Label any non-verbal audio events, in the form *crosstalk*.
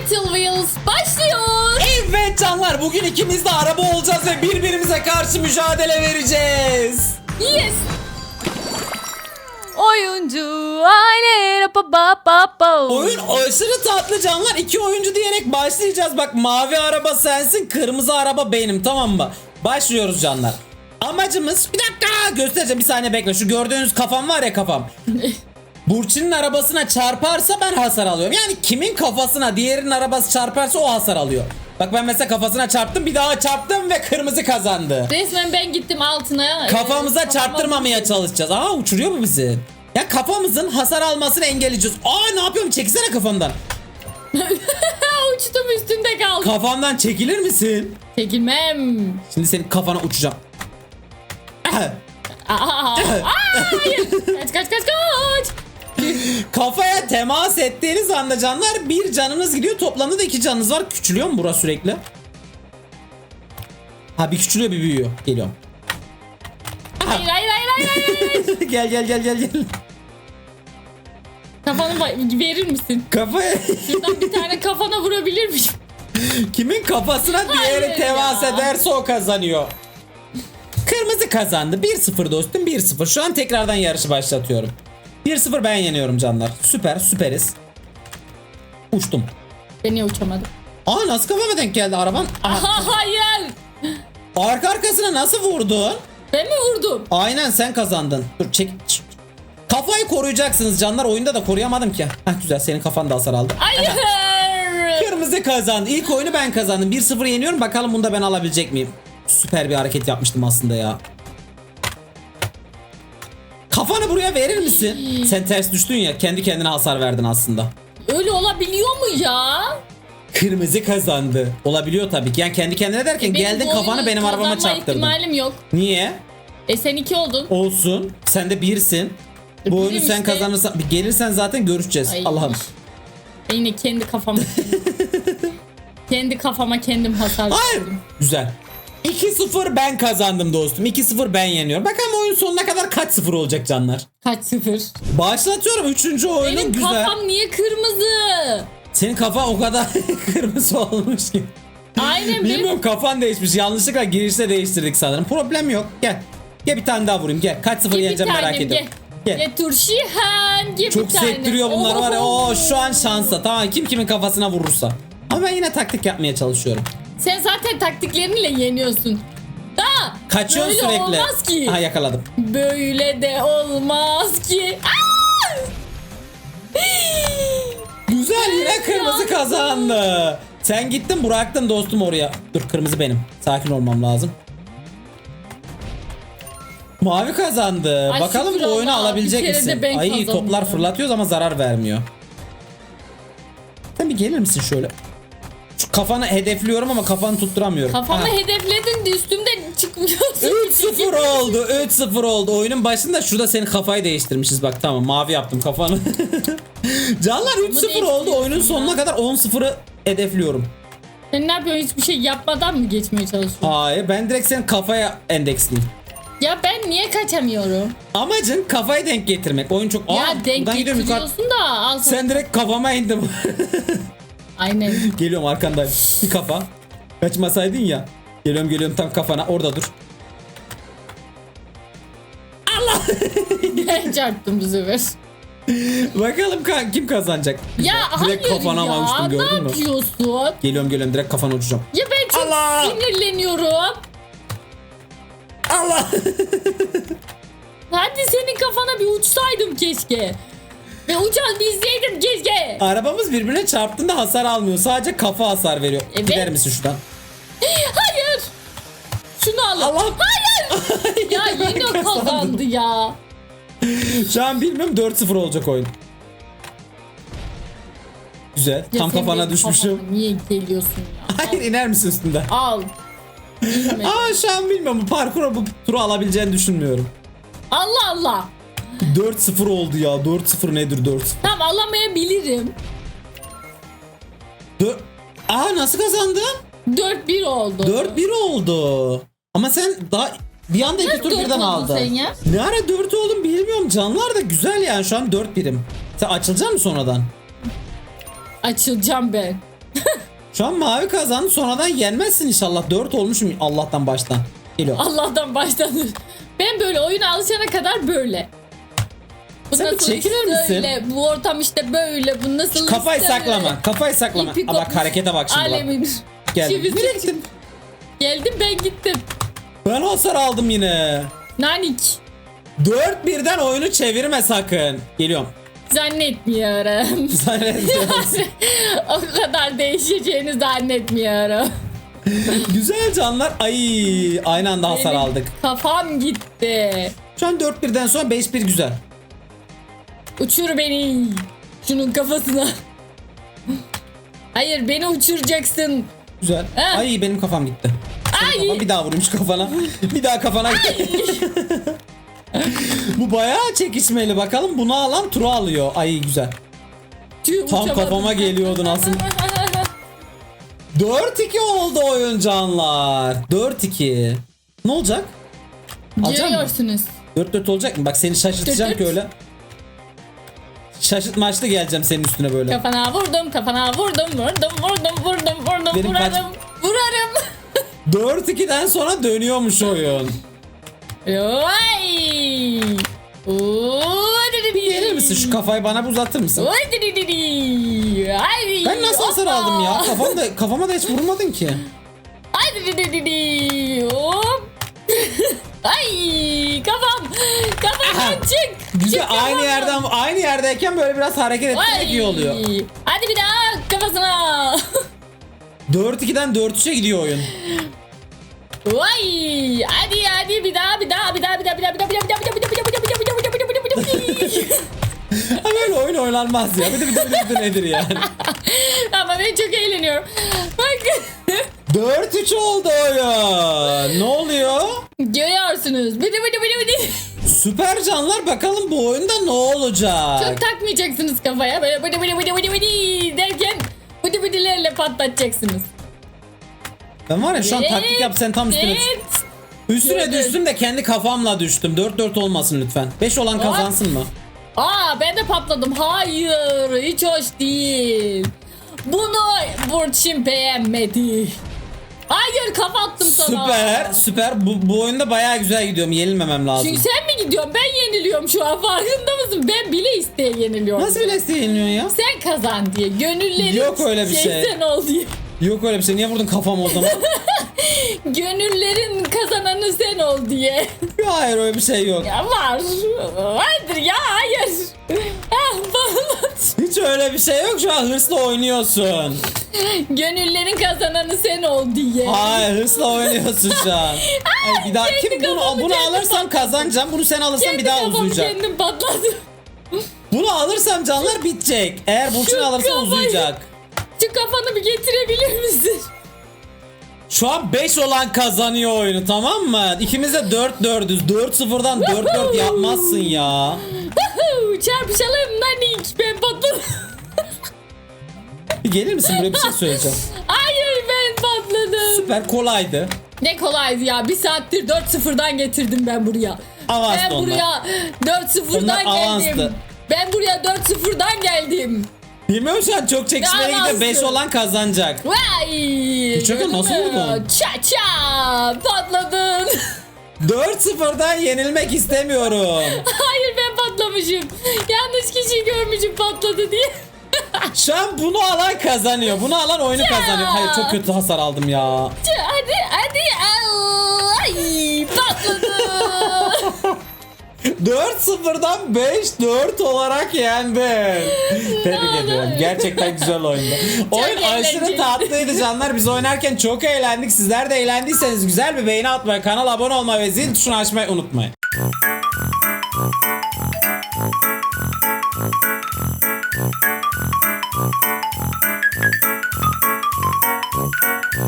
Battle Wheels başlıyor. Evet canlar bugün ikimiz de araba olacağız ve birbirimize karşı mücadele vereceğiz. Yes. Oyuncu aile pa pa pa pa. Oyun aşırı tatlı canlar. İki oyuncu diyerek başlayacağız. Bak mavi araba sensin, kırmızı araba benim tamam mı? Başlıyoruz canlar. Amacımız bir dakika göstereceğim bir saniye bekle. Şu gördüğünüz kafam var ya kafam. *laughs* Burçin'in arabasına çarparsa ben hasar alıyorum. Yani kimin kafasına diğerinin arabası çarparsa o hasar alıyor. Bak ben mesela kafasına çarptım bir daha çarptım ve kırmızı kazandı. Resmen ben gittim altına. Kafamıza Ee, çarptırmamaya çalışacağız. Aa uçuruyor mu bizi? Ya kafamızın hasar almasını engelleyeceğiz. Aa ne yapıyorum? Çekilsene kafamdan. *laughs* Uçtum üstünde kaldım. Kafamdan çekilir misin? Çekilmem. Şimdi senin kafana uçacağım. Aa, aa, hayır. *laughs* Kaç kaç kaç kaç. *laughs* Kafaya temas ettiğiniz anda canlar bir canınız gidiyor. Toplamda da iki canınız var. Küçülüyor mu bura sürekli? Ha bir küçülüyor bir büyüyor. Geliyorum. Hayır hayır hayır hayır hayır. hayır. *laughs* gel gel gel gel gel. Kafanı verir misin? Kafaya Şuradan bir tane kafana vurabilir miyim? kimin kafasına diğeri Hayır temas ya. ederse o kazanıyor. Kırmızı kazandı. 1-0 dostum 1-0. Şu an tekrardan yarışı başlatıyorum. 1-0 ben yeniyorum canlar. Süper süperiz. Uçtum. Ben niye uçamadım? Aa nasıl kafama denk geldi araban? Aha, hayır. arka arkasına nasıl vurdun? Ben mi vurdum? Aynen sen kazandın. Dur çek. Şşt. Kafayı koruyacaksınız canlar. Oyunda da koruyamadım ki. Hah güzel senin kafan da hasar aldı. Hayır. Kırmızı kazandı. İlk oyunu ben kazandım. 1-0 yeniyorum. Bakalım bunu da ben alabilecek miyim? Süper bir hareket yapmıştım aslında ya. Buraya verir misin? Sen ters düştün ya. Kendi kendine hasar verdin aslında. Öyle olabiliyor mu ya? Kırmızı kazandı. Olabiliyor tabii ki. Yani kendi kendine derken Benim geldin bu kafanı oyunu benim arabama kazanma çarptırdın. ihtimalim yok. Niye? E sen iki oldun. Olsun. Sen de birsin. Bu oyunu birim sen işte. kazanırsan gelirsen zaten görüşeceğiz. Ay. Allah'ım. Ben yine kendi kafama *laughs* kendi kafama kendim hasar Hayır. verdim. Güzel. 2-0 ben kazandım dostum. 2-0 ben yeniyorum. Bakalım oyun sonuna kadar kaç sıfır olacak canlar. Kaç sıfır? Başlatıyorum 3. oyunu Benim güzel. kafam niye kırmızı? Senin kafa o kadar *laughs* kırmızı olmuş ki. Aynen benim. Bilmiyorum kafan değişmiş. Yanlışlıkla girişte değiştirdik sanırım. Problem yok. Gel. Gel bir tane daha vurayım. Gel. Kaç sıfır Gel yeneceğim merak tanem, ediyorum. Gel. Gel. Turşihan. Gel Çok bir tane. sektiriyor bunlar var ya. Oo şu an şansa. Tamam kim kimin kafasına vurursa. Ama ben yine taktik yapmaya çalışıyorum. Sen zaten taktiklerinle yeniyorsun. Da Kaçıyorsun böyle sürekli. olmaz ki. Aha yakaladım. Böyle de olmaz ki. Aa! Güzel yine kırmızı kazandı. Sen gittin bıraktın dostum oraya. Dur kırmızı benim. Sakin olmam lazım. Mavi kazandı. Ay Bakalım şükür bu oyunu Allah'a, alabilecek bir kere de misin? ben Ay toplar fırlatıyoruz ama zarar vermiyor. Sen bir gelir misin şöyle? Kafanı hedefliyorum ama kafanı tutturamıyorum. Kafamı Ha. hedefledin de üstümden çıkmıyorsun. 3-0 oldu. 3-0 oldu. Oyunun başında şurada senin kafayı değiştirmişiz bak tamam mavi yaptım kafanı. *laughs* Canlar 3-0 oldu. değiştiriyorsun Oyunun sonuna kadar 10-0'ı hedefliyorum. Sen ne yapıyorsun hiçbir şey yapmadan mı geçmeye çalışıyorsun? Hayır ben direkt senin kafaya endeksliyim. Ya ben niye kaçamıyorum? Amacın kafayı denk getirmek. Oyun çok... Aa, ya denk buradan gidiyorum yukarı. getiriyorsun da al sana. Sen direkt kafama indim. *laughs* Aynen. geliyorum arkandayım. Bir kafa. Kaçmasaydın ya. Geliyorum geliyorum tam kafana. Orada dur. Ben *laughs* çarptım bu sefer. Bakalım ka- kim kazanacak. Ya direkt hayır kafana ya uçtum ne gördün mü? yapıyorsun? Geliyorum geliyorum direkt kafana uçacağım. Ya ben çok Allah! sinirleniyorum. Allah! Hadi senin kafana bir uçsaydım keşke. Ve uçan bizleydim keşke. Arabamız birbirine çarptığında hasar almıyor. Sadece kafa hasar veriyor. Evet. Gider misin şuradan? Hayır. Şunu alın. Allah! Hayır. *laughs* ya yine kazandı ya. Şu an bilmiyorum 4-0 olacak oyun. Güzel. Ya Tam kafana düşmüşüm. kafama Niye geliyorsun ya? *laughs* Hayır iner misin üstünden? Al. Aa şu an bilmiyorum. Bu parkura bu turu alabileceğini düşünmüyorum. Allah Allah. 4-0 oldu ya. 4-0 nedir 4 Tamam alamayabilirim. Dö- Aa nasıl kazandın? 4-1 oldu. 4-1 oldu. Ama sen daha bir anda iki tur birden aldın. sen ya? Ne ara 4 oldum bilmiyorum. Canlar da güzel yani şu an 4 birim. Sen açılacak mısın sonradan? Açılacağım ben. *laughs* Şu an mavi kazandı sonradan yenmezsin inşallah. 4 olmuşum Allah'tan baştan. Geliyor. Allah'tan başlanır. Ben böyle oyuna alışana kadar böyle. Bu Sen nasıl çekilir misin? böyle, bu ortam işte böyle, bu nasıl Kafayı işte saklama. böyle. Kafayı saklama. İpi Aa, bak harekete bak şimdi bak. Alemin. *laughs* Geldim. çivisi Nereye gittin? Geldim ben gittim. Ben hasar aldım yine. Nanik. 4 birden oyunu çevirme sakın. Geliyorum. Zannetmiyorum. *laughs* Zannediyorum. *laughs* o kadar değişeceğini zannetmiyorum. Güzel canlar. Ay aynı anda hasar Benim aldık. Kafam gitti. Şu an 4 birden sonra 5 bir güzel. Uçur beni. Şunun kafasına. Hayır beni uçuracaksın. Güzel. Ha. Ay benim kafam gitti. Ay. Kafam bir daha vurmuş kafana. *laughs* bir daha kafana. *laughs* Bu bayağı çekişmeli. Bakalım bunu alan turu alıyor. Ay güzel. Tüh, Tam uçamadım. kafama geliyordu nasıl. *laughs* 4-2 oldu oyun canlar. 4-2. Ne olacak? Alacak mı? Görüyorsunuz. 4-4 olacak mı? Bak seni şaşırtacağım ki öyle. Şaşırtmaçlı geleceğim senin üstüne böyle. Kafana vurdum, kafana vurdum, vurdum, vurdum, vurdum, vurdum, Benim kaç- vurarım, vurarım. *laughs* 4-2'den sonra dönüyormuş oyun. Vay! Gelir misin şu kafayı bana bir uzatır mısın? Ay, Ben nasıl hasar hoppa. aldım ya? Kafam da, kafama da hiç vurmadın ki. Ay di di di di. Hop. *laughs* Ay kafam. Kafamdan çık. Güzel aynı yerden aynı yerdeyken böyle biraz hareket etmek iyi oluyor. Hadi bir daha kafasına. 4-2'den 4-3'e gidiyor oyun. Vay. Hadi hadi bir daha bir daha bir daha bir daha bir daha bir daha bir daha bir daha bir daha bir daha bir daha bir daha bir daha bir daha bir daha bir daha bir daha Ha böyle oyun oynanmaz ya. Bir de bir de bir de, bir de nedir yani? Ama ben çok eğleniyorum. Bak. 4-3 oldu oyun. Ne oluyor? Görüyorsunuz. Bidi bidi bidi bidi. Süper canlar bakalım bu oyunda ne olacak? Çok takmayacaksınız kafaya. Böyle bidi bidi bidi bidi bidi derken bidi bidilerle patlatacaksınız. Ben var ya şu an Evet, taktik yap sen tam üstüne düş. evet. Üstüne Gördün. düştüm de kendi kafamla düştüm. 4-4 olmasın lütfen. 5 olan kazansın mı? Aa ben de patladım. Hayır hiç hoş değil. Bunu Burçin beğenmedi. Hayır kafa attım sana. Süper, süper. Bu, bu oyunda bayağı güzel gidiyorum. Yenilmemem lazım. Çünkü sen mi gidiyorsun? Ben yeniliyorum şu an farkında mısın? Ben bile isteye yeniliyorum. Nasıl bile yeniliyorsun ya? Sen kazan diye. Gönüllerin Yok öyle bir şey. sen ol diye. Yok öyle bir şey. Niye vurdun kafama o zaman? *laughs* Gönüllerin kazananı sen ol diye. Hayır öyle bir şey yok. Ya var. Hayır ya hayır. Ah. Hiç öyle bir şey yok. Şu an hırsla oynuyorsun. Gönüllerin kazananı sen ol diye. Hayır hırsla oynuyorsun şu an. *laughs* Ay, bir daha kendi kim bunu kafamı bunu kendim alırsam kazanacağım. Bunu sen alırsan bir daha kafamı uzayacak. kendim patladım. Bunu alırsam canlar bitecek. Eğer Burçin Şu alırsa kafayı- uzayacak. Şu kafanı bir getirebilir misin? Şu an 5 olan kazanıyor oyunu tamam mı? İkimiz de 4-4'üz. 4-0'dan 4-4 yapmazsın ya. Çarpışalım nanik ben patladım. Gelir misin buraya bir şey söyleyeceğim. Hayır ben patladım. Süper kolaydı. Ne kolaydı ya. Bir saattir 4-0'dan getirdim ben buraya. Avanstı ben onlar. buraya 4-0'dan Onlar avanstı. geldim. Ben buraya 4-0'dan geldim. Bilmiyorum şu an çok çekişmeli Ya gidiyor. 5 avanstı. olan kazanacak. Vay! Küçük gördün nasıl mü? vurdun? Ça ça! Patladın. 4-0'dan yenilmek istemiyorum. *laughs* Hayır ben patlamışım. Yanlış kişiyi görmüşüm patladı diye. *laughs* Şu an bunu alan kazanıyor. Bunu alan oyunu kazanıyor. Hayır çok kötü hasar aldım ya. Hadi hadi. Ay patladı. 4-0'dan 5-4 olarak yendin. *laughs* Tebrik ediyorum. Gerçekten güzel oyundu. *laughs* Oyun aşırı tatlıydı canlar. Biz oynarken çok eğlendik. Sizler de eğlendiyseniz güzel bir beğeni atmayı, kanala abone olmayı ve zil tuşunu açmayı unutmayın.